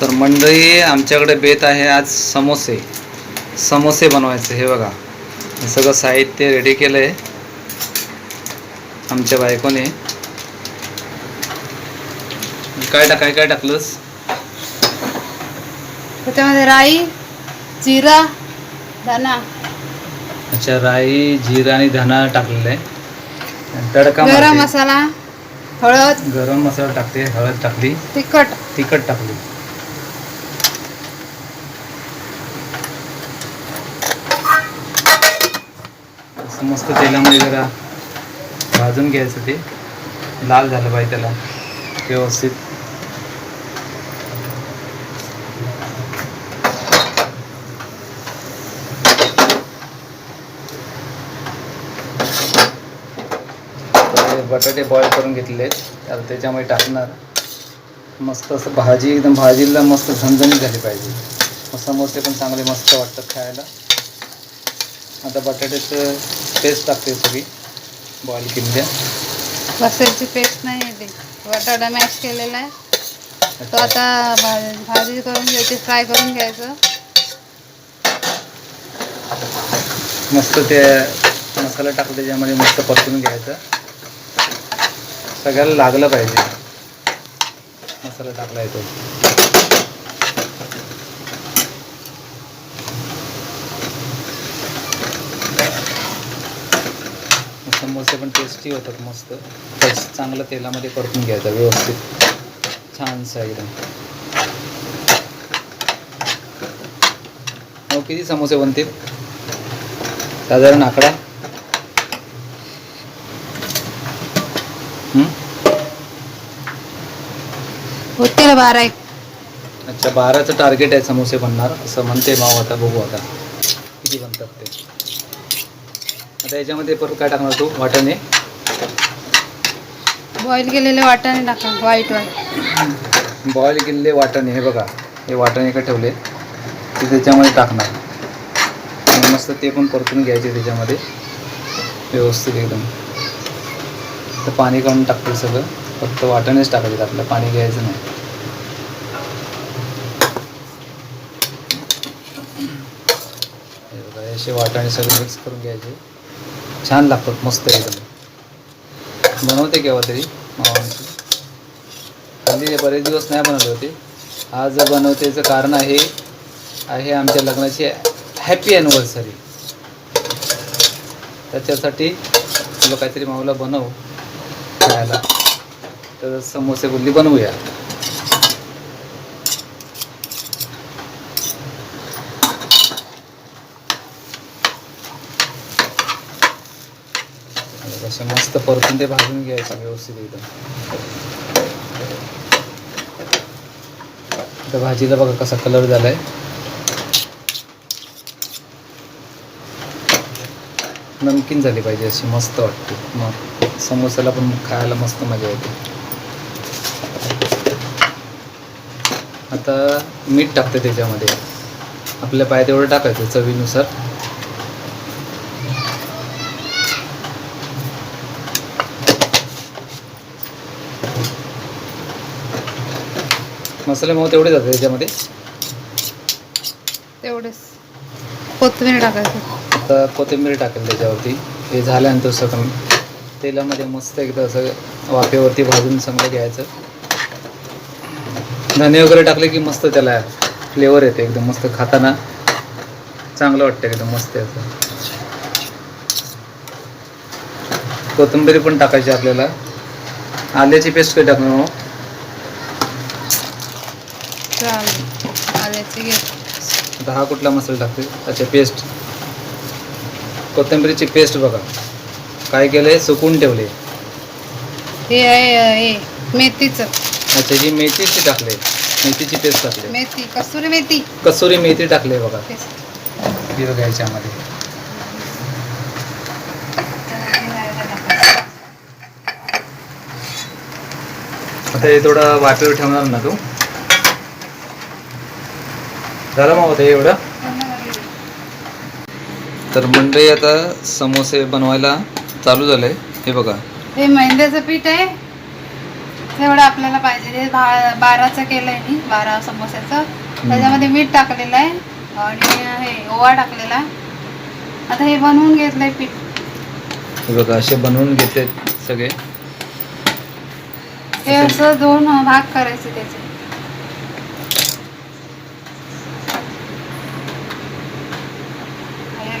तर मंडळी आमच्याकडे बेत आहे आज समोसे. समोसे बनवायचे हे बघा. हे सगळं साहित्य रेडी केलं आहे आमच्या बायकोने. काय टाक काय टाकलंस? त्याच्यामध्ये राई जिरा धना. अच्छा राई जिरा आणि धना टाकलेलं आहे. तडका गरम मारते. मसाला हळद. गरम मसाला टाकते हळद टाकली. तिखट. तिखट टाकली. असं मस्त तेलामध्ये जरा भाजून घ्यायचं ते. लाल झालं पाहिजे त्याला व्यवस्थित. बटाटे बॉईल करून घेतले आहेत. आता त्याच्यामध्ये टाकणार. मस्त असं भाजी एकदम भाजीला मस्त झणझणीत झाली पाहिजे. मग समोसे पण चांगले मस्त वाटतात खायला. आता बटाट्याचं पेस्ट टाकते सगळी बॉईल केलेल्या बसेलची पेस्ट नाही येते बटाटा मॅश केलेला आहे. तो आता भाजी भाजी करून घ्यायची फ्राय करून घ्यायचं. मस्त ते मसाला टाकला त्याच्यामध्ये मस्त परतून घ्यायचं. सगळ्याला लागलं पाहिजे. मसाला टाकला येतो समोसे पण टेस्टी होतात मस्त. चांगलं तेलामध्ये परतून घ्यायचं व्यवस्थित. छानसं एकदम हो किती समोसे बनतील? साधारण आकडा? हं? होतील बारा एक. अच्छा बाराचं टार्गेट आहे समोसे बनणार. असं म्हणते माव आता बघू आता. किती बनतात ते? आता याच्यामध्ये परत काय टाकणार तू? वाटाणे बॉईल केलेले वाटाणे टाका व्हाईट व्हाईट बॉईल केलेले वाटाणे हे बघा. हे वाटाणे का ठेवले. ते त्याच्यामध्ये टाकणार. आणि मस्त ते पण परतून घ्यायचे त्याच्यामध्ये. व्यवस्थित एकदम. तर पाणी काढून टाकतो सगळं. फक्त वाटाणेच टाकायचे आपलं पाणी घ्यायचं नाही. बघा असे वाटाणे सगळे मिक्स करून घ्यायचे. छान लागतात मस्त एकदम. बनवते केव्हा तरी मावांची. हल्ली बरेच दिवस नाही बनवले होते. आज बनवतेचं कारण आहे आहे आमच्या लग्नाची हॅपी ॲनिव्हर्सरी त्याच्यासाठी तुला काहीतरी माऊला बनव खायला. तर समोसे गुल्ली बनवूया आता कसं मस्त परतून ते भाजून घ्यायचं व्यवस्थित एकदम. त्या भाजीला बघा कसा कलर झालाय. नमकीन झाली पाहिजे अशी मस्त वाटते. मग समोसाला पण खायला मस्त मजा येते. आता मीठ टाकते त्याच्यामध्ये. आपल्या पाय तेवढं टाकायचं चवीनुसार. मसाले मग तेवढे जातात त्याच्यामध्ये तेवढेच. कोथिंबीर टाकायचं. आता कोथिंबीर टाकेल त्याच्यावरती. हे झाल्यानंतर सगळं तेलामध्ये मस्त एकदा असं वाफेवरती भाजून चांगलं घ्यायचं. धने वगैरे टाकले की मस्त त्याला फ्लेवर येते एकदम मस्त खाताना. चांगलं वाटतं एकदम मस्त याचं. कोथिंबीर पण टाकायची आपल्याला. आल्याची पेस्ट काही टाकणार मग चालेल आल्याची घे आता हा कुठला मसाला टाकते अच्छा पेस्ट कोथिंबीरीची पेस्ट बघा. काय केलंय? सुकून ठेवले हे आहे मेथीचं. अच्छा ही मेथीची टाकले मेथीची पेस्ट टाकले मेथी कसुरी मेथी. कसुरी मेथी टाकले बघा. ही बघा याच्यामध्ये. आता हे थोडं वाफेवर ठेवणार ना तू? झालं मग होतं एवढं? तर मंडळी आता समोसे बनवायला चालू झालंय हे बघा. हे मैद्याचं पीठ आहे. तेवढं आपल्याला पाहिजे. हे भा बाराचं केलं आहे मी बारा समोस्याचं. त्याच्यामध्ये मीठ टाकलेलं आहे आणि हे ओवा टाकलेला आता हे बनवून घेतलंय पीठ. हे बघा असे बनवून घेते सगळे. हे असं दोन भाग करायचे त्याचे.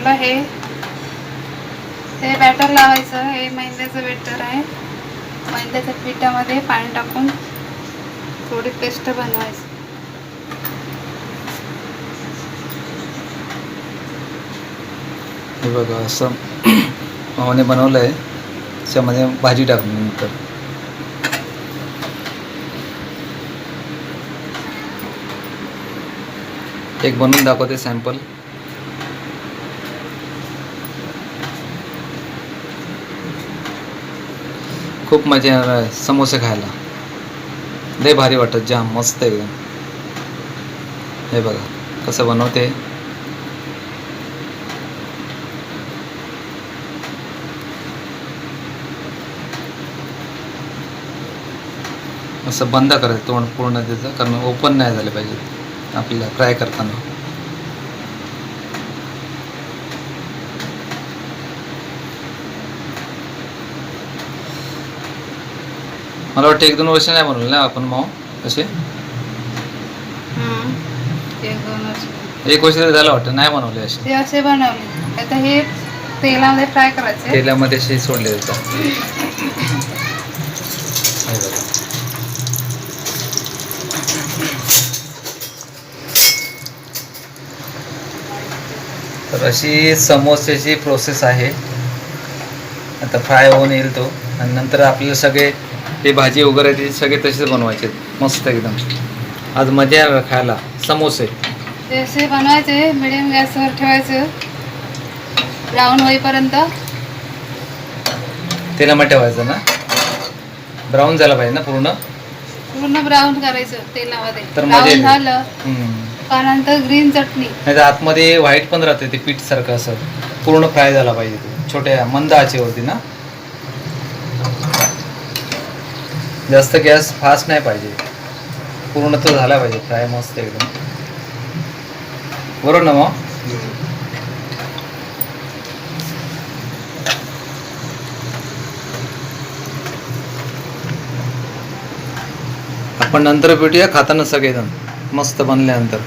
याला हे हे बॅटर लावायचं. हे मैद्याचं बॅटर आहे. मैद्याच्या पिठामध्ये पाणी टाकून थोडी पेस्ट बनवायची. हे बघा असं मामाने बनवलं आहे त्याच्यामध्ये भाजी टाकली नंतर. एक बनवून दाखवते सॅम्पल खूप मजा येणार आहे समोसे खायला. लय भारी वाटत जाम मस्त एकदम हे बघा कसं बनवते. असं बंद करायचं तोंड पूर्ण त्याचं कारण ओपन नाही झालं पाहिजे आपल्याला फ्राय करताना. मला वाटतं एक दोन वर्ष नाही बनवलं ना आपण माव असे. एक वर्ष. तरी झालं वाटतं नाही बनवले असे. ते असे बनवले. आता हे तेलामध्ये फ्राय करायचे. तेलामध्ये असे सोडले जातात. तर अशी समोस्याची प्रोसेस आहे. आता फ्राय होऊन येईल तो. आणि नंतर आपल्याला सगळे ते भाजी वगैरे ते सगळे तसेच बनवायचे. मस्त एकदम. आज मजा आहे खायला. समोसे. बनवायचे. मिडियम गॅसवर ठेवायचं. ब्राऊन होईपर्यंत. तेलामध्ये ठेवायचं ना? ब्राऊन झाला पाहिजे ना पूर्ण? पूर्ण ब्राऊन करायचं तेलामध्ये. तर मजा ब्राऊन येते. झालं. हम्म. का नंतर ग्रीन चटणी. नाही तर आतमध्ये व्हाईट पण राहते ते पीठ सारखं असं. पूर्ण फ्राय झाला पाहिजे ते. छोट्या मंद आचेवरती ना? जास्त गॅस फास्ट नाही पाहिजे. पूर्ण तर झाला पाहिजे फ्राय मस्त एकदम. बरोबर ना मग? आपण नंतर भेटूया खाताना सगळेजण. मस्त बनल्यानंतर.